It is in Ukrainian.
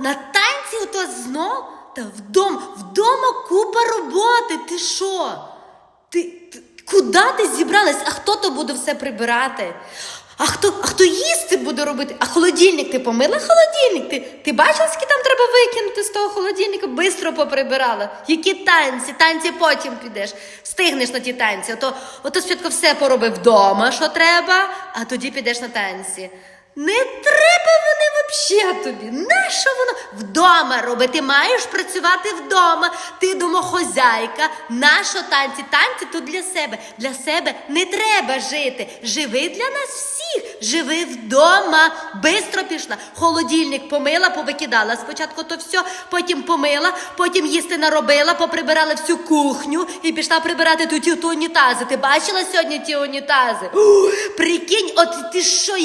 На танці ото знов? Та вдома, вдома купа роботи. Ти що? Ти, ти куди ти зібралась? А хто то буде все прибирати? А хто, а хто їсти буде робити? А холодильник ти помила холодильник? Ти, ти бачила, скільки там треба викинути з того холодильника? Бистро поприбирала. Які танці? Танці потім підеш. Стигнеш на ті танці. Ото, ото спочатку все пороби вдома, що треба, а тоді підеш на танці. Не треба вони взагалі тобі. Нащо воно? Вдома роби. Ти маєш працювати вдома. Ти домохозяйка. Нащо танці? Танці тут для себе. Для себе не треба жити. Живи для нас всіх. Живи вдома. Бистро пішла. Холодильник помила, повикидала. Спочатку то все, потім помила, потім їсти наробила, поприбирала всю кухню і пішла прибирати тут ті унітази. Ти бачила сьогодні ті унітази? Прикинь, от ти що,